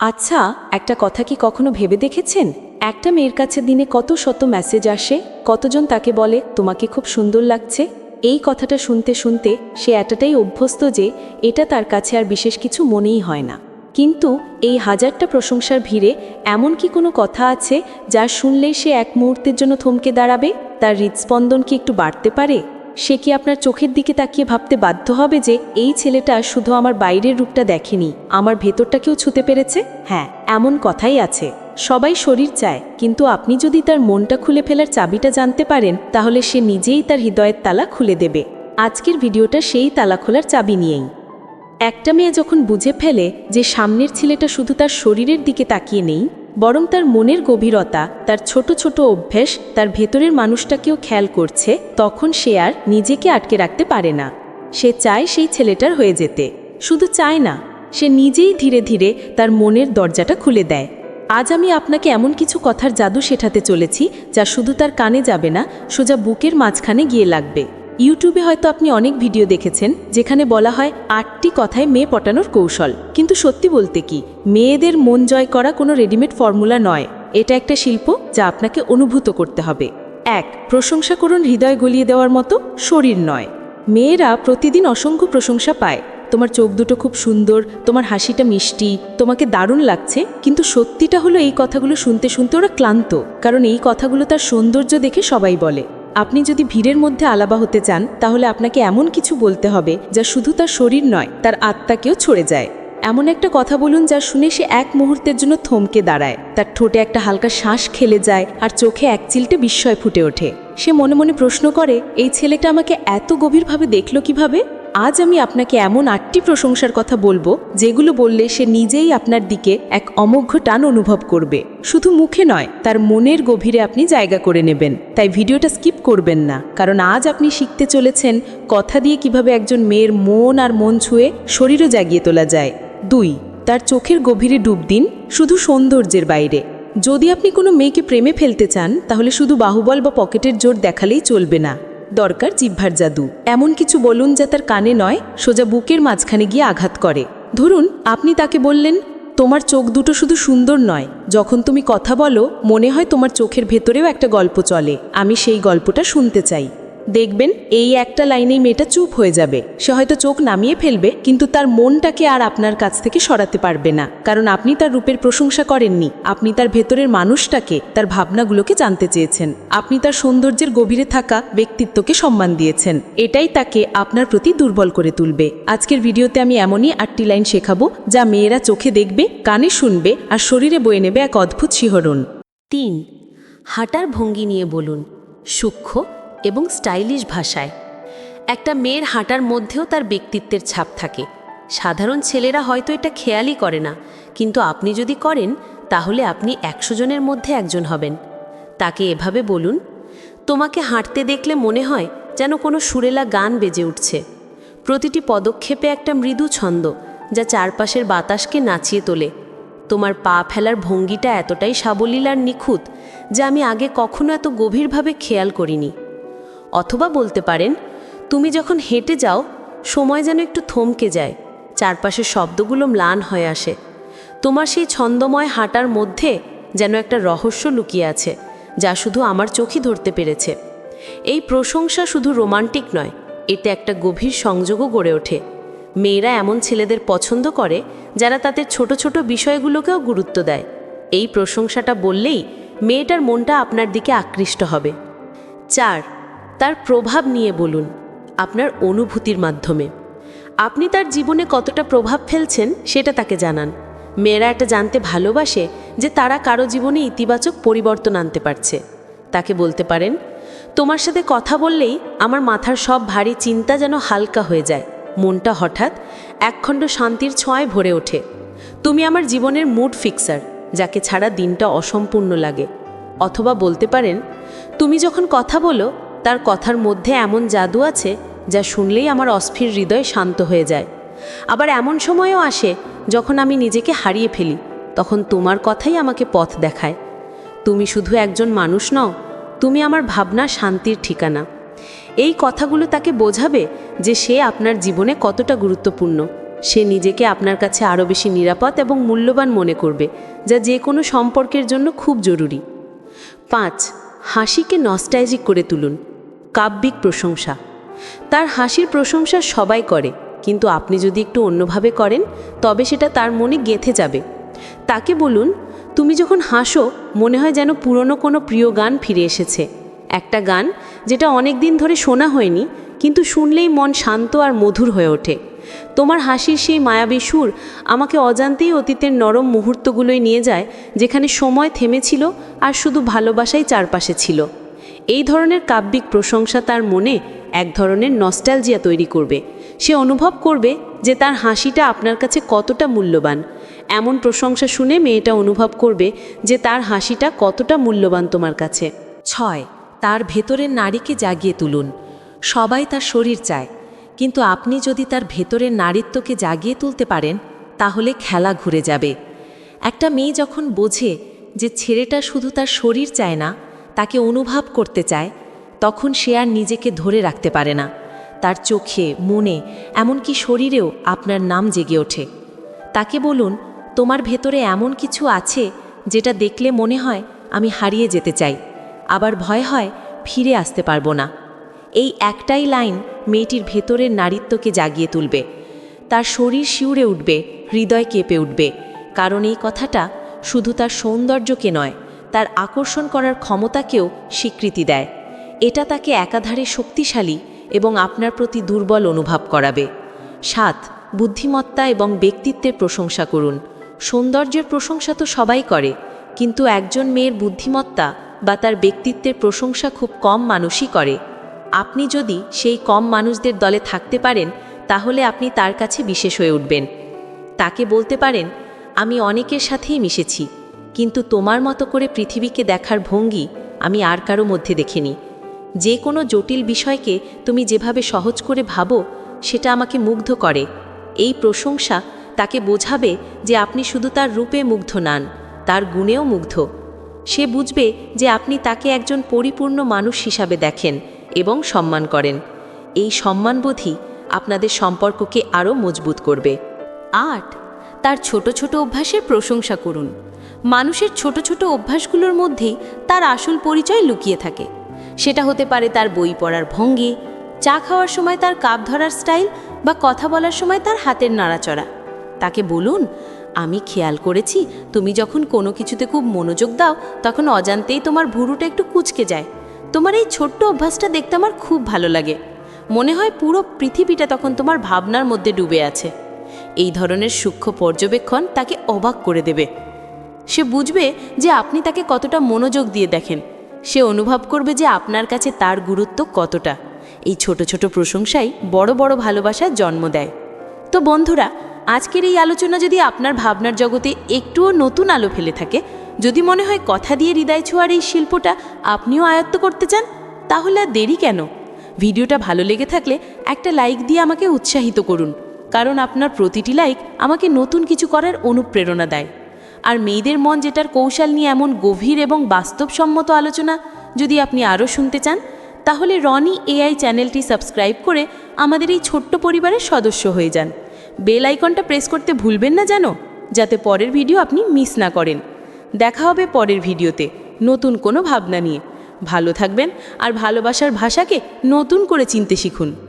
আচ্ছা একটা কথা কি কখনো ভেবে দেখেছেন? একটা মেয়ের কাছে দিনে কত শত মেসেজ আসে, কতজন তাকে বলে, তোমাকে খুব সুন্দর লাগছে এই কথাটা শুনতে শুনতে সে এতটাই অভ্যস্ত যে এটা তার কাছে আর বিশেষ কিছু মনেই হয় না। কিন্তু এই হাজারটা প্রশংসার ভিড়ে এমন কি কোনো কথা আছে, যা শুনলেই সে এক মুহূর্তের জন্য থমকে দাঁড়াবে? তার হৃদস্পন্দন কি একটু বাড়তে পারে? সে কি আপনার চোখের দিকে তাকিয়ে ভাবতে বাধ্য হবে যে এই ছেলেটা শুধু আমার বাইরের রূপটা দেখেনি, আমার ভেতরটাকেও ছুতে পেরেছে? হ্যাঁ এমন কথাই আছে। সবাই শরীর চায়, কিন্তু আপনি যদি তার মনটা খুলে ফেলার চাবিটা জানতে পারেন, তাহলে সে নিজেই তার হৃদয়ের তালা খুলে দেবে। আজকের ভিডিওটা সেই তালা খোলার চাবি নিয়েই। একটা মেয়ে যখন বুঝে ফেলে যে সামনের ছেলেটা শুধু তার শরীরের দিকে তাকিয়ে নেই বরং তার মনের গভীরতা, তার ছোট ছোট অভ্যেস, তার ভেতরের মানুষটাকেও খেয়াল করছে, তখন সে আর নিজেকে আটকে রাখতে পারে না। সে চায় সেই ছেলেটার হয়ে যেতে। শুধু চায় না, সে নিজেই ধীরে ধীরে তার মনের দরজাটা খুলে দেয়। আজ আমি আপনাকে এমন কিছু কথার জাদু শেখাতে চলেছি, যা শুধু তার কানে যাবে না, সোজা বুকের মাঝখানে গিয়ে লাগবে। ইউটিউবে হয়তো আপনি অনেক ভিডিও দেখেছেন, যেখানে বলা হয় আটটি কথায় মেয়ে পটানোর কৌশল। কিন্তু সত্যি বলতে কি, মেয়েদের মন জয় করা কোনো রেডিমেড ফর্মুলা নয়। এটা একটা শিল্প যা আপনাকে অনুভূত করতে হবে। এক, প্রশংসা করুন হৃদয় গলিয়ে দেওয়ার মতো, শরীর নয়। মেয়েরা প্রতিদিন অসংখ্য প্রশংসা পায়। তোমার চোখ দুটো খুব সুন্দর, তোমার হাসিটা মিষ্টি, তোমাকে দারুণ লাগছে, কিন্তু সত্যিটা হলো এই কথাগুলো শুনতে শুনতে ওরা ক্লান্ত। কারণ এই কথাগুলো তার সৌন্দর্য দেখে সবাই বলে। আপনি যদি ভিড়ের মধ্যে আলাবা হতে চান, তাহলে আপনাকে এমন কিছু বলতে হবে যা শুধু তার শরীর নয়, তার আত্মাকেও ছড়ে যায়। এমন একটা কথা বলুন যা শুনে সে এক মুহূর্তের জন্য থমকে দাঁড়ায়। তার ঠোঁটে একটা হালকা শ্বাস খেলে যায় আর চোখে এক চিলটে বিস্ময় ফুটে ওঠে। সে মনে মনে প্রশ্ন করে, এই ছেলেটা আমাকে এত গভীরভাবে দেখল কীভাবে? আজ আমি আপনাকে এমন আটটি প্রশংসার কথা বলব, যেগুলো বললে সে নিজেই আপনার দিকে এক অমোঘ্য টান অনুভব করবে। শুধু মুখে নয়, তার মনের গভীরে আপনি জায়গা করে নেবেন। তাই ভিডিওটা স্কিপ করবেন না, কারণ আজ আপনি শিখতে চলেছেন কথা দিয়ে কীভাবে একজন মেয়ের মন আর মন ছুঁয়ে শরীরও জাগিয়ে তোলা যায়। দুই, তার চোখের গভীরে ডুব দিন শুধু সৌন্দর্যের বাইরে। যদি আপনি কোনো মেয়েকে প্রেমে ফেলতে চান, তাহলে শুধু বাহুবল বা পকেটের জোর দেখালেই চলবে না। দরকার জিহ্বার জাদু। এমন কিছু বলুন যা তার কানে নয়, সোজা বুকের মাঝখানে গিয়ে আঘাত করে। ধরুন, আপনি তাকে বললেন, তোমার চোখ দুটো শুধু সুন্দর নয়। যখন তুমি কথা বলো, মনে হয় তোমার চোখের ভেতরেও একটা গল্প চলে। আমি সেই গল্পটা শুনতে চাই। দেখবেন এই একটা লাইনেই মেয়েটা চুপ হয়ে যাবে। সে হয়তো চোখ নামিয়ে ফেলবে, কিন্তু তার মনটাকে আর আপনার কাছ থেকে সরাতে পারবে না। কারণ আপনি তার রূপের প্রশংসা করেননি। আপনি তার ভেতরের মানুষটাকে, তার ভাবনাগুলোকে জানতে চেয়েছেন। আপনি তার সৌন্দর্যের গভীরে থাকা ব্যক্তিত্বকে সম্মান দিয়েছেন। এটাই তাকে আপনার প্রতি দুর্বল করে তুলবে। আজকের ভিডিওতে আমি এমনই আটটি লাইন শেখাবো, যা মেয়েরা চোখে দেখবে, কানে শুনবে আর শরীরে বয়ে নেবে এক অদ্ভুত শিহরণ। তিন, হাঁটার ভঙ্গি নিয়ে বলুন। সূক্ষ্ম এবং স্টাইলিশ ভাষায়। একটা মেয়ের হাঁটার মধ্যেও তার ব্যক্তিত্বের ছাপ থাকে। সাধারণ ছেলেরা হয়তো এটা খেয়ালই করে না, কিন্তু আপনি যদি করেন, তাহলে আপনি একশো জনের মধ্যে একজন হবেন। তাকে এভাবে বলুন, তোমাকে হাঁটতে দেখলে মনে হয় যেন কোনো সুরেলা গান বেজে উঠছে। প্রতিটি পদক্ষেপে একটা মৃদু ছন্দ যা চারপাশের বাতাসকে নাচিয়ে তোলে। তোমার পা ফেলার ভঙ্গিটা এতটাই সাবলীল আর নিখুঁত যা আমি আগে কখনো এত গভীরভাবে খেয়াল করিনি। অথবা বলতে পারেন, তুমি যখন হেঁটে যাও, সময় যেন একটু থমকে যায়, চারপাশের শব্দগুলো ম্লান হয়ে আসে। তোমার সেই ছন্দময় হাঁটার মধ্যে যেন একটা রহস্য লুকিয়ে আছে, যা শুধু আমার চোখই ধরতে পেরেছে। এই প্রশংসা শুধু রোমান্টিক নয়, এতে একটা গভীর সংযোগও গড়ে ওঠে। মেয়েরা এমন ছেলেদের পছন্দ করে, যারা তাদের ছোট ছোট বিষয়গুলোকেও গুরুত্ব দেয়। এই প্রশংসাটা বললেই মেয়েটার মনটা আপনার দিকে আকৃষ্ট হবে। চার তার প্রভাব নিয়ে বলুন, আপনার অনুভূতির মাধ্যমে। আপনি তার জীবনে কতটা প্রভাব ফেলছেন সেটা তাকে জানান। মেয়েরা এটা জানতে ভালোবাসে যে তারা কারও জীবনে ইতিবাচক পরিবর্তন আনতে পারছে। তাকে বলতে পারেন, তোমার সাথে কথা বললেই আমার মাথার সব ভারী চিন্তা যেন হালকা হয়ে যায়। মনটা হঠাৎ একখণ্ড শান্তির ছোঁয়ায় ভরে ওঠে। তুমি আমার জীবনের মুড ফিক্সার, যাকে ছাড়া দিনটা অসম্পূর্ণ লাগে। অথবা বলতে পারেন, তুমি যখন কথা বলো তার কথার মধ্যে এমন জাদু আছে যা শুনলেই আমার অস্থির হৃদয় শান্ত হয়ে যায়। আবার এমন সময়ও আসে যখন আমি নিজেকে হারিয়ে ফেলি, তখন তোমার কথাই আমাকে পথ দেখায়। তুমি শুধু একজন মানুষ নও, তুমি আমার ভাবনা শান্তির ঠিকানা। এই কথাগুলো তাকে বোঝাবে যে সে আপনার জীবনে কতটা গুরুত্বপূর্ণ। সে নিজেকে আপনার কাছে আরও বেশি নিরাপদ এবং মূল্যবান মনে করবে, যা যে কোনো সম্পর্কের জন্য খুব জরুরি। পাঁচ, হাসিকে নস্টাইজিক করে তুলুন। কাব্যিক প্রশংসা। তার হাসির প্রশংসা সবাই করে, কিন্তু আপনি যদি একটু অন্যভাবে করেন, তবে সেটা তার মনে গেঁথে যাবে। তাকে বলুন, তুমি যখন হাসো, মনে হয় যেন পুরনো কোনো প্রিয় গান ফিরে এসেছে। একটা গান যেটা অনেক দিন ধরে শোনা হয়নি, কিন্তু শুনলেই মন শান্ত আর মধুর হয়ে ওঠে। তোমার হাসির সেই মায়াবী সুর আমাকে অজান্তেই অতীতের নরম মুহূর্তগুলোয় নিয়ে যায়, যেখানে সময় থেমেছিল আর শুধু ভালোবাসাই চারপাশে ছিল। এই ধরনের কাব্যিক প্রশংসা তার মনে এক ধরনের নস্টালজিয়া তৈরি করবে। সে অনুভব করবে যে তার হাসিটা আপনার কাছে কতটা মূল্যবান। এমন প্রশংসা শুনে মেয়েটা অনুভব করবে যে তার হাসিটা কতটা মূল্যবান তোমার কাছে। ছয়, তার ভেতরের নারীকে জাগিয়ে তুলুন। সবাই তার শরীর চায়। কিন্তু আপনি যদি তার ভেতরের নারীত্বকে জাগিয়ে তুলতে পারেন, তাহলে খেলা ঘুরে যাবে। একটা মেয়ে যখন বোঝে যে ছেলেটা শুধু তার শরীর চায় না তাকে অনুভব করতে চায়, তখন সে আর নিজেকে ধরে রাখতে পারে না। তার চোখে, মনে, এমনকি শরীরেও আপনার নাম জেগে ওঠে। তাকে বলুন, তোমার ভেতরে এমন কিছু আছে যেটা দেখলে মনে হয় আমি হারিয়ে যেতে চাই, আবার ভয় হয় ফিরে আসতে পারব না এই একটাই লাইন মেয়েটির ভেতরের নারীত্বকে জাগিয়ে তুলবে। তার শরীর শিউরে উঠবে, হৃদয় কেঁপে উঠবে। কারণ এই কথাটা শুধু তার সৌন্দর্যকে নয় তার আকর্ষণ করার ক্ষমতাকেও স্বীকৃতি দেয়। এটা তাকে একাধারে শক্তিশালী এবং আপনার প্রতি দুর্বল অনুভব করাবে। সাত, বুদ্ধিমত্তা এবং ব্যক্তিত্বের প্রশংসা করুন। সৌন্দর্যের প্রশংসা তো সবাই করে, কিন্তু একজন মেয়ের বুদ্ধিমত্তা বা তার ব্যক্তিত্বের প্রশংসা খুব কম মানুষই করে। আপনি যদি সেই কম মানুষদের দলে থাকতে পারেন, তাহলে আপনি তার কাছে বিশেষ হয়ে উঠবেন। তাকে বলতে পারেন, আমি অনেকের সাথেই মিশেছি। কিন্তু তোমার মতো করে পৃথিবীকে দেখার ভঙ্গি আমি আর কারও মধ্যে দেখিনি। যে কোনো জটিল বিষয়কে তুমি যেভাবে সহজ করে ভাবো, সেটা আমাকে মুগ্ধ করে। এই প্রশংসা তাকে বোঝাবে যে আপনি শুধু তার রূপে মুগ্ধ নান, তার গুণেও মুগ্ধ। সে বুঝবে যে আপনি তাকে একজন পরিপূর্ণ মানুষ হিসাবে দেখেন এবং সম্মান করেন। এই সম্মানবোধই আপনাদের সম্পর্ককে আরও মজবুত করবে। আট তার ছোট ছোট অভ্যাসের প্রশংসা করুন। মানুষের ছোট ছোট অভ্যাসগুলোর মধ্যেই তার আসল পরিচয় লুকিয়ে থাকে। সেটা হতে পারে তার বই পড়ার ভঙ্গি, চা খাওয়ার সময় তার কাপ ধরার স্টাইল বা কথা বলার সময় তার হাতের নাড়াচড়া। তাকে বলুন, আমি খেয়াল করেছি, তুমি যখন কোনো কিছুতে খুব মনোযোগ দাও, তখন অজান্তেই তোমার ভুরুটা একটু কুচকে যায়। তোমার এই ছোট্ট অভ্যাসটা দেখতে আমার খুব ভালো লাগে। মনে হয় পুরো পৃথিবীটা তখন তোমার ভাবনার মধ্যে ডুবে আছে। এই ধরনের সূক্ষ্ম পর্যবেক্ষণ তাকে অবাক করে দেবে। সে বুঝবে যে আপনি তাকে কতটা মনোযোগ দিয়ে দেখেন। সে অনুভব করবে যে আপনার কাছে তার গুরুত্ব কতটা। এই ছোট ছোট প্রশংসাই বড় বড় ভালোবাসার জন্ম দেয়। তো বন্ধুরা, আজকের এই আলোচনা যদি আপনার ভাবনার জগতে একটুও নতুন আলো ফেলে থাকে, যদি মনে হয় কথা দিয়ে হৃদয় ছোঁয়ার এই শিল্পটা আপনিও আয়ত্ত করতে চান, তাহলে আর দেরি কেন? ভিডিওটা ভালো লেগে থাকলে একটা লাইক দিয়ে আমাকে উৎসাহিত করুন। কারণ আপনার প্রতিটি লাইক আমাকে নতুন কিছু করার অনুপ্রেরণা দেয়। আর মেয়েদের মন যেটার কৌশল নিয়ে এমন গভীর এবং বাস্তবসম্মত আলোচনা যদি আপনি আরও শুনতে চান, তাহলে রনি এআই চ্যানেলটি সাবস্ক্রাইব করে আমাদের এই ছোট্ট পরিবারের সদস্য হয়ে যান। বেল আইকনটা প্রেস করতে ভুলবেন না যেন যাতে পরের ভিডিও আপনি মিস না করেন। দেখা হবে পরের ভিডিওতে নতুন কোনো ভাবনা নিয়ে। ভালো থাকবেন আর ভালোবাসার ভাষাকে নতুন করে চিনতে শিখুন।